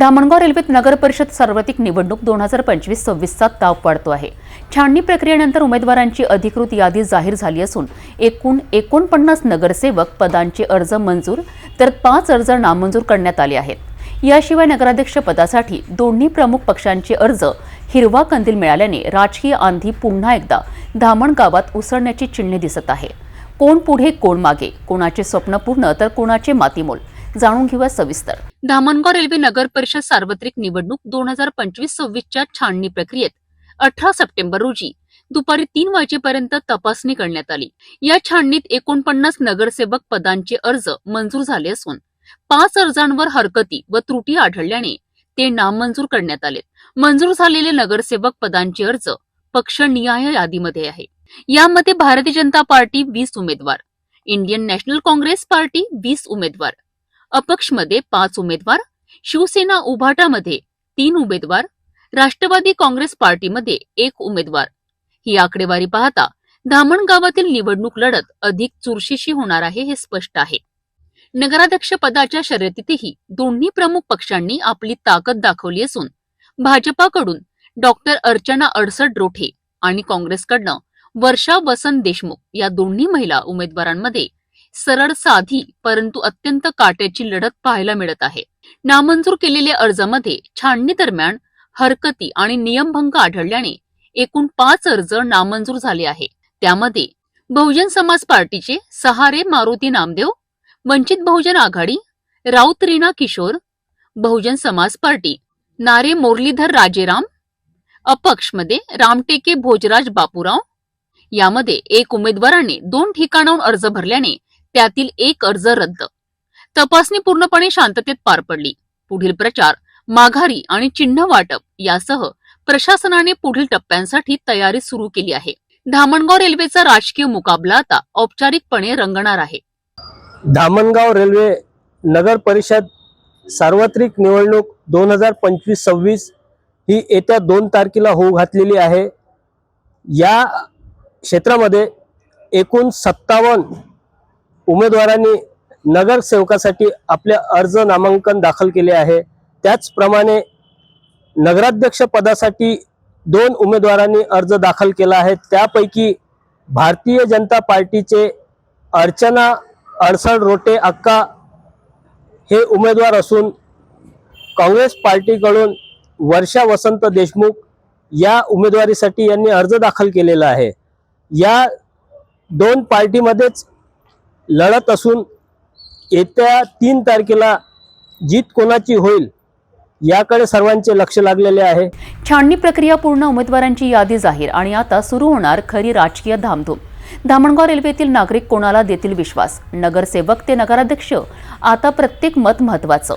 धामणगाव रेल्वेत नगर परिषद सार्वत्रिक निवडणूक दोन हजार पंचवीस सव्वीसचा ताप वाढतो आहे. छाननी प्रक्रियेनंतर उमेदवारांची अधिकृत यादी जाहीर झाली असून एकूण एकोणपन्नास नगरसेवक पदांचे अर्ज मंजूर तर पाच अर्ज नामंजूर करण्यात आले आहेत. याशिवाय नगराध्यक्ष पदासाठी दोन्ही प्रमुख पक्षांचे अर्ज हिरवा कंदील मिळाल्याने राजकीय आंधी पुन्हा एकदा धामण गावात उसळण्याची चिन्हे दिसत आहे. कोण पुढे कोण मागे कोणाचे स्वप्न पूर्ण तर कोणाचे मातीमोल? जाणून घेऊया सविस्तर. धामणगाव रेल्वे नगर परिषद सार्वत्रिक निवडणूक दोन हजार पंचवीस सव्वीसच्या छाननी प्रक्रियेत अठरा सप्टेंबर रोजी दुपारी तीन वाजेपर्यंत तपासणी करण्यात आली. या छाननीत एकोणपन्नास नगरसेवक पदांचे अर्ज मंजूर झाले असून पाच अर्जांवर हरकती व त्रुटी आढळल्याने ते नामंजूर करण्यात आले मंजूर झालेले नगरसेवक पदांचे अर्ज पक्षनिहाय यादीमध्ये आहे. यामध्ये भारतीय जनता पार्टी वीस उमेदवार इंडियन नॅशनल काँग्रेस पार्टी वीस उमेदवार अपक्षमध्ये पाच उमेदवार शिवसेना उभाटामध्ये तीन उमेदवार राष्ट्रवादी काँग्रेस पार्टीमध्ये एक उमेदवार. ही आकडेवारी पाहता धामणगावातील निवडणूक लढत अधिक चुरशीशी होणार आहे हे स्पष्ट आहे. नगराध्यक्ष पदाच्या शर्यतीतही दोन्ही प्रमुख पक्षांनी आपली ताकद दाखवली असून भाजपाकडून डॉक्टर अर्चना अडसड रोठे आणि काँग्रेसकडनं वर्षा वसंत देशमुख या दोन्ही महिला उमेदवारांमध्ये सरळ साधी परंतु अत्यंत काट्याची लढत पाहायला मिळत आहे. नामंजूर केलेल्या अर्जामध्ये छाननी दरम्यान हरकती आणि नियमभंग आढळल्याने एकूण पाच अर्ज नामंजूर झाले आहे. त्यामध्ये बहुजन समाज पार्टीचे सहारे मारुती नामदेव वंचित बहुजन आघाडी राऊत रीना किशोर बहुजन समाज पार्टी नारे मुरलीधर राजेराम अपक्षमध्ये रामटेके भोजराज बापूराव यामध्ये एक उमेदवाराने दोन ठिकाणाहून अर्ज भरल्याने त्यातील एक अर्ज रद्द. तपासणी पूर्णपणे शांततेत पार पडली. पुढील प्रचार माघारी आणि चिन्ह वाटप यासह प्रशासनाने पुढील टप्प्यांसाठी तयारी सुरू केली आहे. धामणगाव रेल्वेचा राजकीय मुकाबला आता औपचारिकपणे रंगणार आहे. धामणगाव रेल्वे नगर परिषद सार्वत्रिक निवडणूक दोन हजार पंचवीस सव्वीस ही येत्या दोन तारखेला होऊ घातलेली आहे. या क्षेत्रामध्ये एकूण सत्तावन्न उमेदवारांनी नगरसेवकासाठी आपले अर्ज नामांकन दाखल केले आहे. त्याचप्रमाणे नगराध्यक्ष पदासाठी दोन उमेदवारांनी अर्ज दाखल केला आहे. त्यापैकी भारतीय जनता पार्टीचे अर्चना अडसड रोटे अक्का हे उमेदवार असून काँग्रेस पार्टीकडून वर्षा वसंत देशमुख या उमेदवारीसाठी यांनी अर्ज दाखल केलेला आहे. या दोन पार्टीमध्येच लढत असून येत्या तीन तारखेला जीत कोणाची होईल याकडे सर्वांचे लक्ष लागलेले आहे. छाननी प्रक्रिया पूर्ण उमेदवारांची यादी जाहीर आणि आता सुरू होणार खरी राजकीय धामधूम. धामणगाव रेल्वेतील नागरिक कोणाला देतील विश्वास? नगरसेवक ते नगराध्यक्ष? आता प्रत्येक मत महत्वाचं